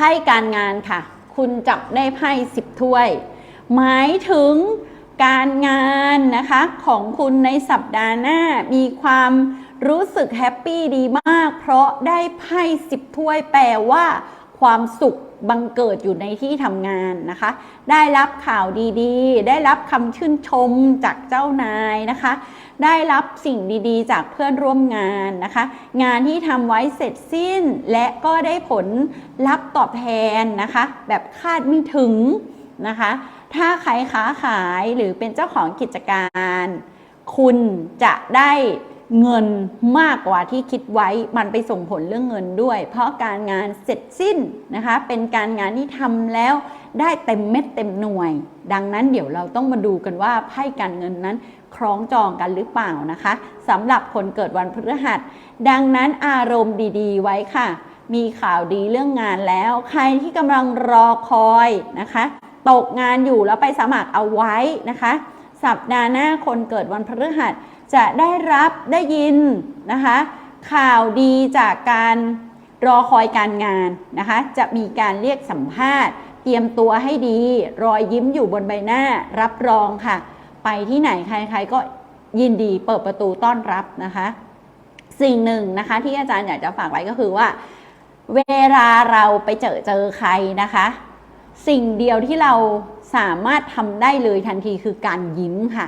ไพ่การงานค่ะ คุณจับได้ไพ่สิบถ้วย หมายถึงการงานนะคะของคุณในสัปดาห์หน้ามีความรู้สึกแฮปปี้ดีมาก เพราะได้ไพ่สิบถ้วยแปลว่า ความสุข บังเกิดอยู่ในที่ทำงานนะคะ ได้รับข่าวดีๆ ได้รับคำชื่นชมจากเจ้านายนะคะ ได้รับสิ่งดีๆ จากเพื่อนร่วมงานนะคะ งานที่ทำไว้เสร็จสิ้น และก็ได้ผลลัพธ์ตอบแทนนะคะ แบบคาดไม่ถึงนะคะ ถ้าใครค้าขายหรือเป็นเจ้าของกิจการ คุณจะได้ เงินมากกว่าที่คิดไว้มันไปส่งผลเรื่องเงินด้วย เพราะการงานเสร็จสิ้นนะคะ เป็นการงานที่ทำแล้วได้เต็มเม็ดเต็มหน่วย ดังนั้นเดี๋ยวเราต้องมาดูกันว่าไพ่การเงินนั้นคล้องจองกันหรือเปล่านะคะสำหรับคนเกิดวันพฤหัส ดังนั้นอารมณ์ดีๆ ไว้ค่ะ มีข่าวดีเรื่องงานแล้ว ใครที่กำลังรอคอยนะคะ ตกงานอยู่แล้วไปสมัครเอาไว้นะคะ สัปดาห์หน้าคนเกิดวันพฤหัส จะได้รับได้ยินนะคะข่าวดีจากการรอคอยการงานนะคะจะมีการเรียกสัมภาษณ์ เตรียมตัวให้ดี รอยยิ้มอยู่บนใบหน้ารับรองค่ะ ไปที่ไหนใครๆก็ยินดีเปิดประตูต้อนรับนะคะ สิ่งหนึ่งนะคะที่อาจารย์อยากจะฝากไว้ก็คือว่า เวลาเราไปเจอเจอใครนะคะ สิ่งเดียวที่เราสามารถทำได้เลยทันทีคือการยิ้มค่ะ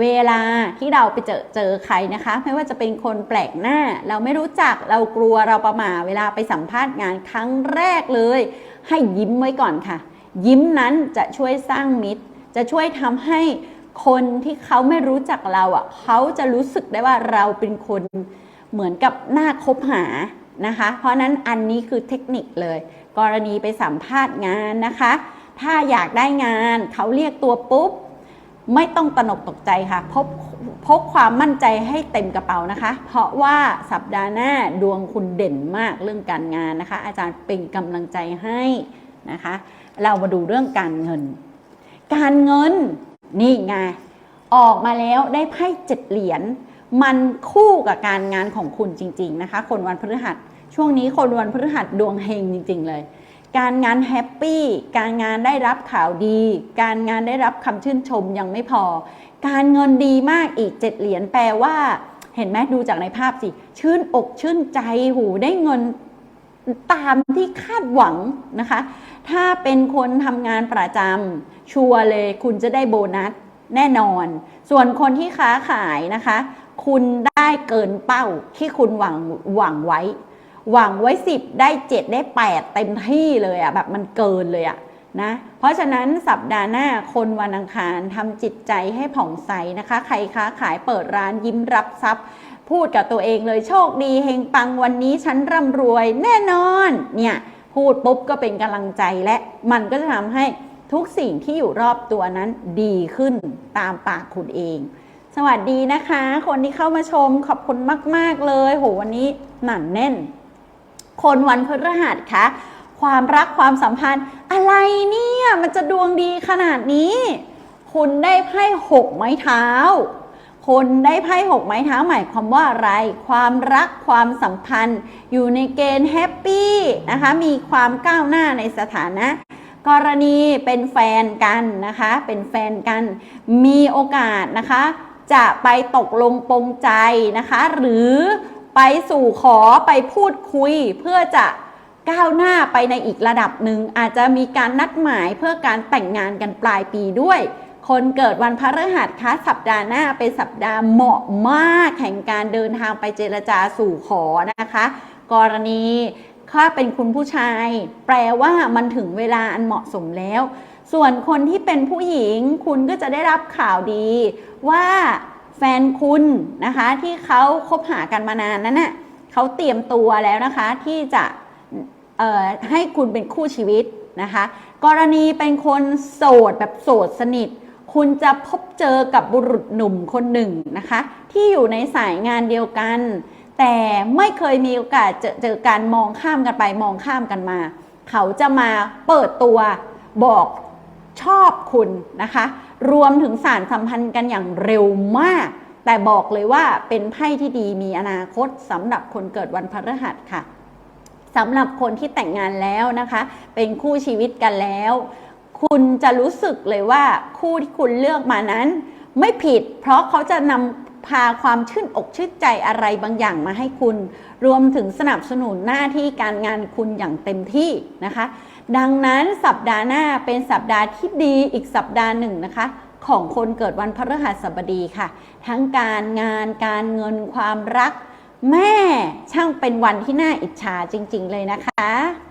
เวลาที่เราไปเจอเจอใครนะคะ ไม่ว่าจะเป็นคนแปลกหน้า เราไม่รู้จักเรากลัวเราประหม่าเวลาไปสัมภาษณ์งานครั้งแรกเลย ให้ยิ้มไว้ก่อนค่ะ ยิ้มนั้นจะช่วยสร้างมิตร จะช่วยทำให้คนที่เขาไม่รู้จักเราอะเขาจะรู้สึกได้ว่าเราเป็นคนเหมือนกับน่าคบหานะคะ เพราะนั้นอันนี้คือเทคนิคเลย กรณีไปสัมภาษณ์งานนะคะ ถ้าอยากได้งานเขาเรียกตัวปุ๊บ ไม่ต้องตนกตกใจค่ะพบพกความมั่นใจให้เต็มกระเป๋านะคะ เพราะว่าสัปดาห์หน้าดวงคุณเด่นมากเรื่องการงานนะคะ อาจารย์เป็นกำลังใจให้นะคะ เรามาดูเรื่องการเงิน การเงินนี่ไงออกมาแล้วได้ไพ่เจ็ดเหรียญมันคู่กับการงานของคุณจริง ๆนะคะ คนวันพฤหัสช่วงนี้คนวันพฤหัสดวงเฮงจริง ๆ เลย การงานแฮปปี้ การงานได้รับข่าวดี การงานได้รับคำชื่นชมยังไม่พอ การเงินดีมากอีกเจ็ดเหรียญแปลว่า เห็นไหมดูจากในภาพสิ ชื่นอกชื่นใจหูได้เงินตามที่คาดหวังนะคะ ถ้าเป็นคนทำงานประจำชัวร์เลยคุณจะได้โบนัสแน่นอน ส่วนคนที่ค้าขายนะคะ คุณได้เกินเป้าที่คุณหวังหวังไว้ หวังไว้ 10 ได้ 7 ได้ 8 เต็มที่เลยอะแบบมันเกินเลยอะนะเพราะฉะนั้นสัปดาห์หน้าคนวันอังคารทำจิตใจให้ผ่องใสนะคะ ใครค้าขายเปิดร้านยิ้มรับทรัพย์ พูดกับตัวเองเลยโชคดีเฮงปังวันนี้ฉันร่ำรวยแน่นอนเนี่ยพูดปุ๊บก็เป็นกำลังใจและมันก็จะทำให้ทุกสิ่งที่อยู่รอบตัวนั้นดีขึ้นตามปากคุณเอง สวัสดีนะคะ คนที่เข้ามาชมขอบคุณมาก ๆ เลย โหวันนี้หนาแน่น คนวันพฤหัสคะความรักความสัมพันธ์ อะไรเนี่ย มันจะดวงดีขนาดนี้ คุณได้ไพ่หกไม้เท้า คนได้ไพ่หกไม้เท้าหมายความว่าอะไร ความรักความสัมพันธ์ อยู่ในเกณฑ์แฮปปี้นะคะ มีความก้าวหน้าในสถานะกรณีเป็นแฟนกันนะคะ เป็นแฟนกัน มีโอกาสนะคะ จะไปตกลงปรงใจนะคะ หรือ ไปสู่ขอไปพูดคุยเพื่อจะก้าวหน้าไปในอีกระดับหนึ่งอาจจะมีการนัดหมายเพื่อการแต่งงานกันปลายปีด้วย คนเกิดวันพฤหัสคะสัปดาห์หน้าเป็นสัปดาห์เหมาะมากแห่งการเดินทางไปเจรจาสู่ขอนะคะ กรณีถ้าเป็นคุณผู้ชาย แปลว่ามันถึงเวลาอันเหมาะสมแล้ว ส่วนคนที่เป็นผู้หญิงคุณก็จะได้รับข่าวดีว่า แฟนคุณนะคะที่เขาคบหากันมานานนั้นน่ะเขาเตรียมตัวแล้วนะคะที่จะให้คุณเป็นคู่ชีวิตนะคะ กรณีเป็นคนโสดแบบโสดสนิท คุณจะพบเจอกับบุรุษหนุ่มคนหนึ่งนะคะ ที่อยู่ในสายงานเดียวกัน แต่ไม่เคยมีโอกาสเจอเจอการมองข้ามกันไปมองข้ามกันมา เขาจะมาเปิดตัวบอก ชอบคุณนะคะ รวมถึงสารสัมพันธ์กันอย่างเร็วมาก แต่บอกเลยว่าเป็นไพ่ที่ดีมีอนาคตสำหรับคนเกิดวันพฤหัสค่ะสำหรับคนที่แต่งงานแล้วนะคะ เป็นคู่ชีวิตกันแล้ว คุณจะรู้สึกเลยว่าคู่ที่คุณเลือกมานั้น ไม่ผิด เพราะเขาจะนำพาความชื่นอกชื่นใจอะไรบางอย่างมาให้คุณ รวมถึงสนับสนุนหน้าที่การงานคุณอย่างเต็มที่นะคะ ดังนั้นสัปดาห์หน้าเป็นสัปดาห์ที่ดีอีกสัปดาห์หนึ่งนะคะ ของคนเกิดวันพฤหัสบดีค่ะ ทั้งการงานการเงินความรัก แม่ช่างเป็นวันที่น่าอิจฉาจริง ๆ เลยนะคะ